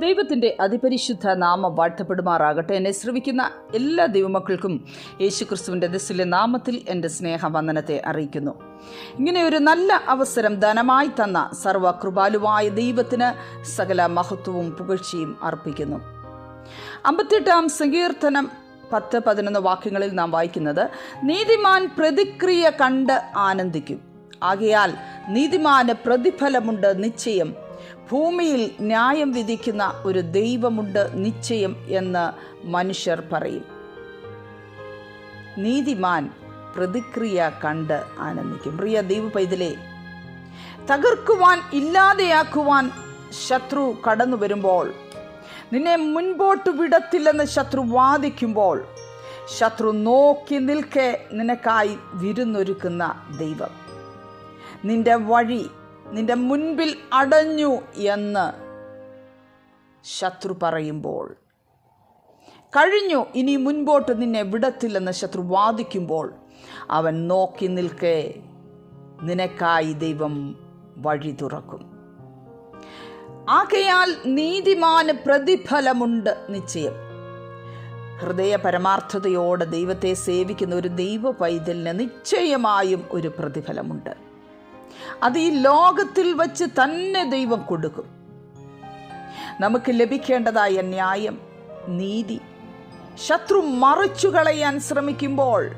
ദൈവത്തിന്റെ അതിപരിശുദ്ധ നാമം വാഴ്ത്തപ്പെടുമാറാകട്ടെ. എന്നെ ശ്രവിക്കുന്ന എല്ലാ ദൈവമക്കൾക്കും യേശുക്രിസ്തുവിന്റെ ദസ്സിലെ നാമത്തിൽ എന്റെ സ്നേഹവന്ദനത്തെ അറിയിക്കുന്നു. ഇങ്ങനെ ഒരു നല്ല അവസരം ധനമായി തന്ന സർവകൃപാലുവായ ദൈവത്തിന് സകല മഹത്വവും പുകഴ്ചയും അർപ്പിക്കുന്നു. അമ്പത്തെട്ടാം സങ്കീർത്തനം പത്ത് പതിനൊന്ന് വാക്യങ്ങളിൽ നാം വായിക്കുന്നത് നീതിമാൻ പ്രതിക്രിയ കണ്ട് ആനന്ദിക്കും. ആകയാൽ നീതിമാന് പ്രതിഫലമുണ്ട് നിശ്ചയം ഭൂമിയിൽ ന്യായം വിധിക്കുന്ന ഒരു ദൈവമുണ്ട് നിശ്ചയം എന്ന് മനുഷ്യർ പറയും. നീതിമാൻ പ്രതിക്രിയ കണ്ട് ആനന്ദിക്കും. പ്രിയ ദൈവ പൈതലേ തകർക്കുവാൻ ഇല്ലാതെയാക്കുവാൻ ശത്രു കടന്നു വരുമ്പോൾ നിന്നെ മുൻപോട്ട് വിടത്തില്ലെന്ന് ശത്രു വാദിക്കുമ്പോൾ ശത്രു നോക്കി നിൽക്കെ നിനക്കായി വിരുന്നൊരുക്കുന്ന ദൈവം. നിന്റെ വഴി നിന്റെ മുൻപിൽ അടഞ്ഞു എന്ന് ശത്രു പറയുമ്പോൾ. കഴിഞ്ഞു ഇനി മുൻപോട്ട് നിന്നെ വിടത്തില്ലെന്ന് ശത്രു വാദിക്കുമ്പോൾ അവൻ നോക്കി നിൽക്കേ നിനക്കായി ദൈവം വഴി തുറക്കും. ആകയാൽ നീതിമാന് പ്രതിഫലമുണ്ട് നിശ്ചയം. ഹൃദയ പരമാർത്ഥതയോടെ ദൈവത്തെ സേവിക്കുന്ന ഒരു ദൈവ പൈതലിന് നിശ്ചയമായും ഒരു പ്രതിഫലമുണ്ട്. അത് ഈ ലോകത്തിൽ വച്ച് തന്നെ ദൈവം കൊടുക്കും. നമുക്ക് ലഭിക്കേണ്ടതായ ന്യായം നീതി ശത്രു മറിച്ചു കളയാൻ ശ്രമിക്കുമ്പോൾ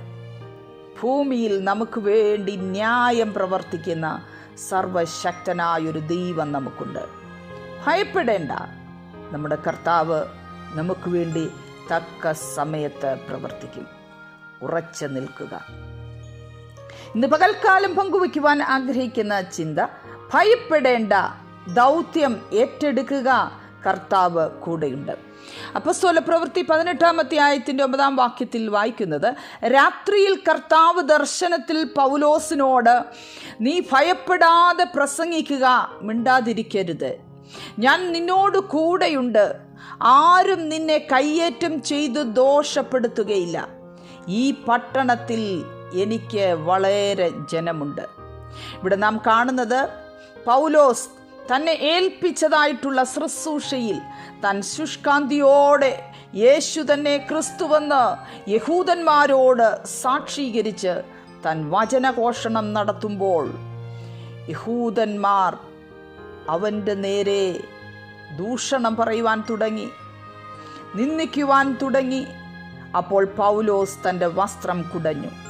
ഭൂമിയിൽ നമുക്ക് വേണ്ടി ന്യായം പ്രവർത്തിക്കുന്ന സർവശക്തനായൊരു ദൈവം നമുക്കുണ്ട്. ഭയപ്പെടേണ്ട. നമ്മുടെ കർത്താവ് നമുക്ക് വേണ്ടി തക്ക സമയത്ത് പ്രവർത്തിക്കും. ഉറച്ചു നിൽക്കുക. ഇന്ന് പകൽക്കാലം പങ്കുവയ്ക്കുവാൻ ആഗ്രഹിക്കുന്ന ചിന്ത ഭയപ്പെടേണ്ട ദൗത്യം ഏറ്റെടുക്കുക കർത്താവ് കൂടെയുണ്ട്. അപ്പസ്തോല പ്രവൃത്തി പതിനെട്ടാമത്തെ ആയത്തിന്റെ ഒമ്പതാം വാക്യത്തിൽ വായിക്കുന്നത് രാത്രിയിൽ കർത്താവ് ദർശനത്തിൽ പൗലോസിനോട് നീ ഭയപ്പെടാതെ പ്രസംഗിക്കുക മിണ്ടാതിരിക്കരുത്. ഞാൻ നിന്നോട് കൂടെയുണ്ട്. ആരും നിന്നെ കയ്യേറ്റം ചെയ്ത് ദോഷപ്പെടുത്തുകയില്ല. ഈ പട്ടണത്തിൽ എനിക്ക് വളരെ ജനമുണ്ട്. ഇവിടെ നാം കാണുന്നത് പൗലോസ് തന്നെ ഏൽപ്പിച്ചതായിട്ടുള്ള ശുശ്രൂഷയിൽ തൻ ശുഷ്കാന്തിയോടെ യേശു തന്നെ ക്രിസ്തുവെന്ന് യഹൂദന്മാരോട് സാക്ഷീകരിച്ച് താൻ വചനഘോഷണം നടത്തുമ്പോൾ യഹൂദന്മാർ അവന്റെ നേരെ ദൂഷണം പറയുവാൻ തുടങ്ങി നിന്ദിക്കുവാൻ തുടങ്ങി. അപ്പോൾ പൗലോസ് തന്റെ വസ്ത്രം കുടഞ്ഞു.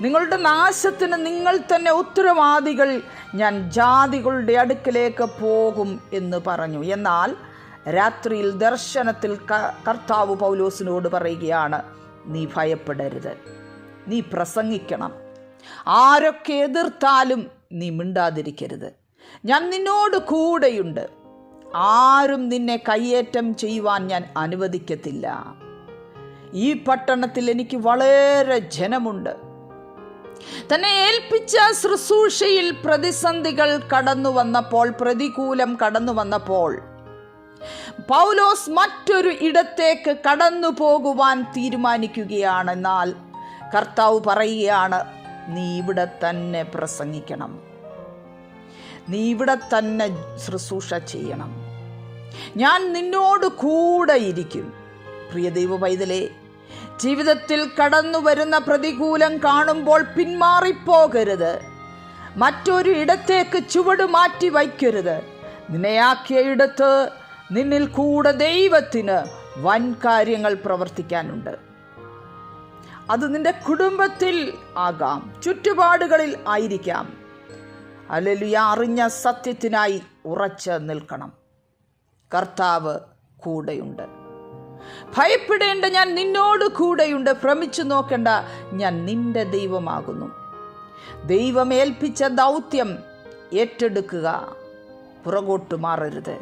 നിങ്ങളുടെ നാശത്തിന് നിങ്ങൾ തന്നെ ഉത്തരവാദികൾ. ഞാൻ ജാതികളുടെ അടുക്കിലേക്ക് പോകും എന്ന് പറഞ്ഞു. എന്നാൽ രാത്രിയിൽ ദർശനത്തിൽ കർത്താവ് പൗലോസിനോട് പറയുകയാണ് നീ ഭയപ്പെടരുത്. നീ പ്രസംഗിക്കണം. ആരൊക്കെ എതിർത്താലും നീ മിണ്ടാതിരിക്കരുത്. ഞാൻ നിന്നോട് കൂടെയുണ്ട്. ആരും നിന്നെ കയ്യേറ്റം ചെയ്യുവാൻ ഞാൻ അനുവദിക്കത്തില്ല. ഈ പട്ടണത്തിൽ എനിക്ക് വളരെ ജനമുണ്ട്. തന്നെ ഏൽപ്പിച്ച ശുശ്രൂഷയിൽ പ്രതിസന്ധികൾ കടന്നു വന്നപ്പോൾ പ്രതികൂലം കടന്നു വന്നപ്പോൾ പൗലോസ് മറ്റൊരു ഇടത്തേക്ക് കടന്നു പോകുവാൻ തീരുമാനിക്കുകയാണ്. എന്നാൽ കർത്താവ് പറയുകയാണ് നീ ഇവിടെ തന്നെ പ്രസംഗിക്കണം. നീ ഇവിടെ തന്നെ ശുശ്രൂഷ ചെയ്യണം. ഞാൻ നിന്നോട് കൂടെ ഇരിക്കും. പ്രിയ പൈതലേ ജീവിതത്തിൽ കടന്നു വരുന്ന പ്രതികൂലം കാണുമ്പോൾ പിന്മാറിപ്പോകരുത്. മറ്റൊരു ഇടത്തേക്ക് ചുവട് മാറ്റി വയ്ക്കരുത്. നിന്നെയാക്കിയ ഇടത്ത് നിന്നിൽ കൂടെ ദൈവത്തിന് വൻ കാര്യങ്ങൾ പ്രവർത്തിക്കാനുണ്ട്. അത് നിന്റെ കുടുംബത്തിൽ ആകാം ചുറ്റുപാടുകളിൽ ആയിരിക്കാം. അല്ലെങ്കിൽ അറിഞ്ഞ സത്യത്തിനായി ഉറച്ച് നിൽക്കണം. കർത്താവ് കൂടെയുണ്ട്. ഭയപ്പെടേണ്ട ഞാൻ നിന്നോട് കൂടെയുണ്ട്. ഭ്രമിച്ചു നോക്കേണ്ട ഞാൻ നിന്റെ ദൈവമാകുന്നു. ദൈവമേൽപ്പിച്ച ദൗത്യം ഏറ്റെടുക്കുക പുറകോട്ട് മാറരുത്.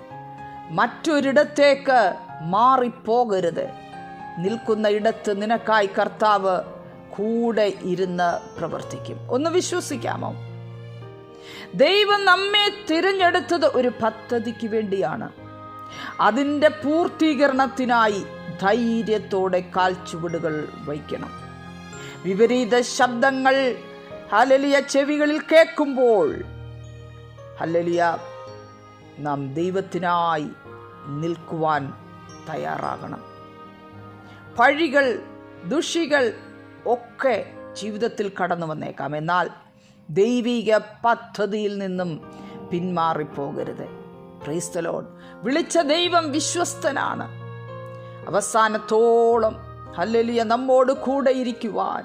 മറ്റൊരിടത്തേക്ക് മാറിപ്പോകരുത്. നിൽക്കുന്ന ഇടത്ത് നിനക്കായി കർത്താവ് കൂടെ ഇരുന്ന് പ്രവർത്തിക്കും. ഒന്ന് വിശ്വസിക്കാമോ? ദൈവം നമ്മെ തിരഞ്ഞെടുത്തത് ഒരു പദ്ധതിക്ക് വേണ്ടിയാണ്. അതിന്റെ പൂർത്തീകരണത്തിനായി ധൈര്യത്തോടെ കാൽച്ചുവടുകൾ വയ്ക്കണം. വിപരീത ശബ്ദങ്ങൾ ഹലലിയ ചെവികളിൽ കേൾക്കുമ്പോൾ ഹലലിയ നാം ദൈവത്തിനായി നിൽക്കുവാൻ തയ്യാറാകണം. പഴികൾ ദുഷികൾ ഒക്കെ ജീവിതത്തിൽ കടന്നു വന്നേക്കാം. എന്നാൽ ദൈവിക പദ്ധതിയിൽ നിന്നും പിന്മാറിപ്പോകരുത്. ക്രൈസ്തലോൺ വിളിച്ച ദൈവം വിശ്വസ്തനാണ്. അവസാനത്തോളം ഹല്ലലിയ നമ്മോട് കൂടെ ഇരിക്കുവാൻ.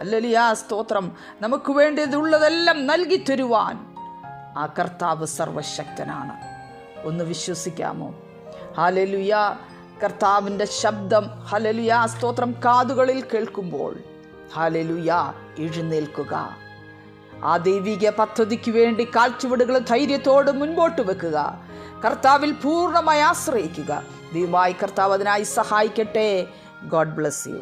ഹല്ലലിയ സ്തോത്രം. നമുക്ക് വേണ്ടതുള്ളതെല്ലാം നൽകി തരുവാൻ. ആ കർത്താവ് സർവശക്തനാണ്. ഒന്ന് വിശ്വസിക്കാമോ? ഹലലുയ കർത്താവിന്റെ ശബ്ദം. ഹലലുയ സ്തോത്രം കാതുകളിൽ കേൾക്കുമ്പോൾ. ഹലലുയ എഴുന്നേൽക്കുക. ആ ദൈവിക പദ്ധതിക്ക് വേണ്ടി കാൽച്ചുവടുകൾ ധൈര്യത്തോട് മുൻപോട്ട് വെക്കുക. കർത്താവിൽ പൂർണമായി ആശ്രയിക്കുക. ദൈവമായി കർത്താവ് അതിനായി സഹായിക്കട്ടെ. God bless you